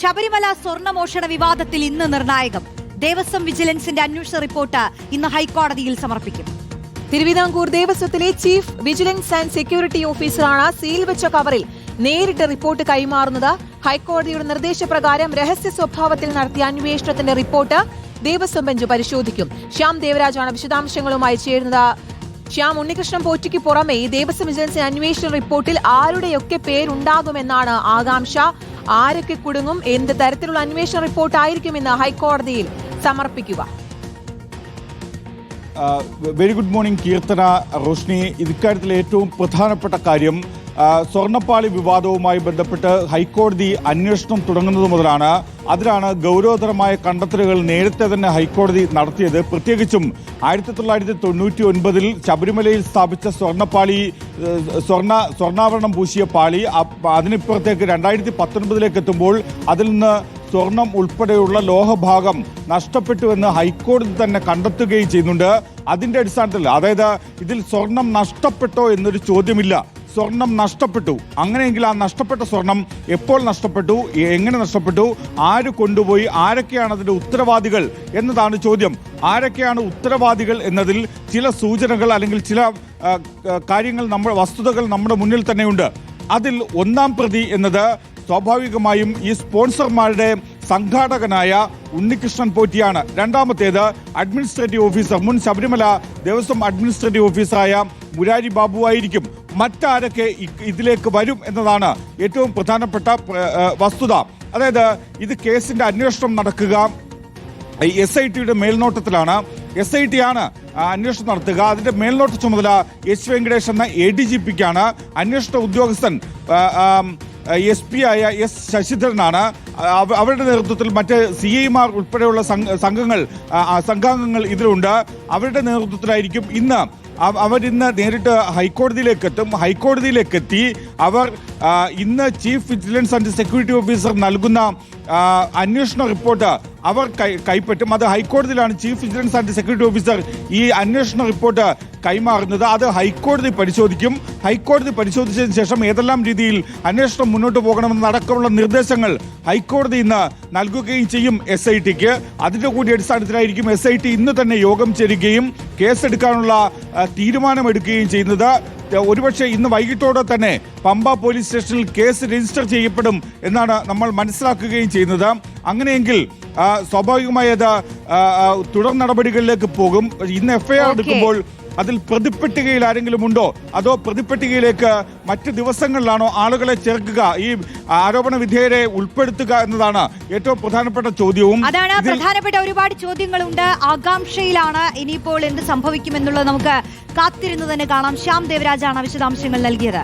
ശബരിമല സ്വർണമോഷണ വിവാദത്തിൽ ഇന്ന് നിർണായകം. ദേവസ്വം വിജിലൻസിന്റെ അന്വേഷണ റിപ്പോർട്ട് ഇന്ന് ഹൈക്കോടതിയിൽ സമർപ്പിക്കും. തിരുവിതാംകൂർ ദേവസ്വത്തിലെ ചീഫ് വിജിലൻസ് ആൻഡ് സെക്യൂരിറ്റി ഓഫീസറാണ് സീൽ വെച്ച കവറിൽ നേരിട്ട് റിപ്പോർട്ട് കൈമാറുന്നത്. ഹൈക്കോടതിയുടെ നിർദ്ദേശപ്രകാരം രഹസ്യ സ്വഭാവത്തിൽ നടത്തിയ അന്വേഷണത്തിന്റെ റിപ്പോർട്ട് ദേവസ്വം ബെഞ്ച് പരിശോധിക്കും. ശ്യാം ദേവരാജാണ് വിശദാംശങ്ങളുമായി ചേരുന്നത്. ശ്യാം ഉണ്ണികൃഷ്ണൻ പോറ്റിക്ക് പുറമെ ദേവസ്വം വിജിലൻസ് അന്വേഷണ റിപ്പോർട്ടിൽ ആരുടെയൊക്കെ പേരുണ്ടാകുമെന്നാണ് ആകാംക്ഷ. ആരൊക്കെ കുടുങ്ങും എന്ത് തരത്തിലുള്ള അന്വേഷണ റിപ്പോർട്ട് ആയിരിക്കുമെന്ന് ഹൈക്കോടതിയിൽ സമർപ്പിക്കുക. Very good morning Keerthana Roshni. ഇക്കാര്യത്തിൽ ഏറ്റവും പ്രധാനപ്പെട്ട കാര്യം സ്വർണപ്പാളി വിവാദവുമായി ബന്ധപ്പെട്ട് ഹൈക്കോടതി അന്വേഷണം തുടങ്ങുന്നത് മുതലാണ്. അതിലാണ് ഗൗരവതരമായ കണ്ടെത്തലുകൾ നേരത്തെ തന്നെ ഹൈക്കോടതി നടത്തിയത്. പ്രത്യേകിച്ചും ആയിരത്തി തൊള്ളായിരത്തി തൊണ്ണൂറ്റി ഒൻപതിൽ ശബരിമലയിൽ സ്ഥാപിച്ച സ്വർണപ്പാളി സ്വർണ സ്വർണ സ്വർണാഭരണം പൂശിയ പാളി അതിനിപ്പുറത്തേക്ക് രണ്ടായിരത്തി പത്തൊൻപതിലേക്ക് എത്തുമ്പോൾ അതിൽ നിന്ന് സ്വർണം ഉൾപ്പെടെയുള്ള ലോഹഭാഗം നഷ്ടപ്പെട്ടുവെന്ന് ഹൈക്കോടതി തന്നെ കണ്ടെത്തുകയും ചെയ്യുന്നുണ്ട്. അതിന്റെ അടിസ്ഥാനത്തിൽ അതായത് ഇതിൽ സ്വർണം നഷ്ടപ്പെട്ടോ എന്നൊരു ചോദ്യമില്ല. സ്വർണം നഷ്ടപ്പെട്ടു. അങ്ങനെയെങ്കിൽ ആ നഷ്ടപ്പെട്ട സ്വർണം എപ്പോൾ നഷ്ടപ്പെട്ടു? എങ്ങനെ നഷ്ടപ്പെട്ടു? ആര് കൊണ്ടുപോയി? ആരൊക്കെയാണ് അതിന്റെ ഉത്തരവാദികൾ എന്നതാണ് ചോദ്യം. ആരൊക്കെയാണ് ഉത്തരവാദികൾ എന്നതിൽ ചില സൂചനകൾ അല്ലെങ്കിൽ ചില കാര്യങ്ങൾ നമ്മുടെ വസ്തുതകൾ നമ്മുടെ മുന്നിൽ തന്നെയുണ്ട്. അതിൽ ഒന്നാം പ്രതി എന്നത് സ്വാഭാവികമായും ഈ സ്പോൺസർമാരുടെ സംഘാടകനായ ഉണ്ണികൃഷ്ണൻ പോറ്റിയാണ്. രണ്ടാമത്തേത് അഡ്മിനിസ്ട്രേറ്റീവ് ഓഫീസർ മുൻ ശബരിമല ദേവസ്വം അഡ്മിനിസ്ട്രേറ്റീവ് ഓഫീസറായ മുരാരി ബാബു ആയിരിക്കും. മറ്റാരൊക്കെ ഇതിലേക്ക് വരും എന്നതാണ് ഏറ്റവും പ്രധാനപ്പെട്ട വസ്തുത. അതായത് ഇത് കേസിന്റെ അന്വേഷണം നടക്കുക. എസ് ഐ ടിയുടെ മേൽനോട്ടത്തിലാണ്. എസ് ഐ ടി ആണ് അന്വേഷണം നടത്തുക. അതിന്റെ മേൽനോട്ട ചുമതല എച്ച് വെങ്കടേഷ് എന്ന എ ഡി ജി പിക്കാണ് അന്വേഷണ ഉദ്യോഗസ്ഥൻ എസ് പി ആയ എസ് ശശിധരനാണ്. അവരുടെ നേതൃത്വത്തിൽ മറ്റ് സി ഐമാർ ഉൾപ്പെടെയുള്ള സംഘ- സംഘങ്ങൾ സംഘാംഗങ്ങൾ ഇതിലുണ്ട്. അവരുടെ നേതൃത്വത്തിലായിരിക്കും ഇന്ന് അവരിന്ന് നേരിട്ട് ഹൈക്കോടതിയിലേക്ക് എത്തും ഹൈക്കോടതിയിലേക്ക് എത്തി അവർ ഇന്ന് chief vigilance and security officer നൽകുന്ന അന്വേഷണ റിപ്പോർട്ട് അവർ കൈപ്പറ്റും. അത് ഹൈക്കോടതിയിലാണ് chief vigilance and security officer ഈ അന്വേഷണ റിപ്പോർട്ട് കൈമാറുന്നത്. അത് ഹൈക്കോടതി പരിശോധിക്കും. ഹൈക്കോടതി പരിശോധിച്ചതിന് ശേഷം ഏതെല്ലാം രീതിയിൽ അന്വേഷണം മുന്നോട്ട് പോകണമെന്നടക്കമുള്ള നിർദ്ദേശങ്ങൾ ഹൈക്കോടതി ഇന്ന് നൽകുകയും ചെയ്യും എസ് ഐ ടിക്ക് അതിന്റെ കൂടി അടിസ്ഥാനത്തിലായിരിക്കും എസ് ഐ ടി ഇന്ന് തന്നെ യോഗം ചേരുകയും കേസെടുക്കാനുള്ള തീരുമാനമെടുക്കുകയും ചെയ്യുന്നത്. ഒരുപക്ഷെ ഇന്ന് വൈകിട്ടോടെ തന്നെ പമ്പ പോലീസ് സ്റ്റേഷനിൽ കേസ് രജിസ്റ്റർ ചെയ്യപ്പെടും എന്നാണ് നമ്മൾ മനസ്സിലാക്കുകയും ചെയ്യുന്നത്. അങ്ങനെയെങ്കിൽ സ്വാഭാവികമായത് സ്വാഭാവികമായി അത് തുടർ നടപടികളിലേക്ക് പോകും. ഇന്ന് എഫ്ഐആർ. എടുക്കുമ്പോൾ അതിൽ പ്രതിപ്പട്ടികയിൽ ആരെങ്കിലും ഉണ്ടോ? അതോ പ്രതിപ്പട്ടികയിലേക്ക് മറ്റ് ദിവസങ്ങളിലാണോ ആളുകളെ ചേർക്കുക? ഈ ആരോപണ വിധേയരെ ഉൾപ്പെടുത്തുക എന്നതാണ് ഏറ്റവും പ്രധാനപ്പെട്ട ചോദ്യവും. അതാണ് പ്രധാനപ്പെട്ട ഒരുപാട് ചോദ്യങ്ങളുണ്ട്. ആകാംക്ഷയിലാണ് ഇനിയിപ്പോൾ എന്ത് സംഭവിക്കുമെന്നുള്ളത് നമുക്ക് കാത്തിരുന്ന് തന്നെ കാണാം. ശ്യാം ദേവരാജാണ് വിശദാംശങ്ങൾ നൽകിയത്.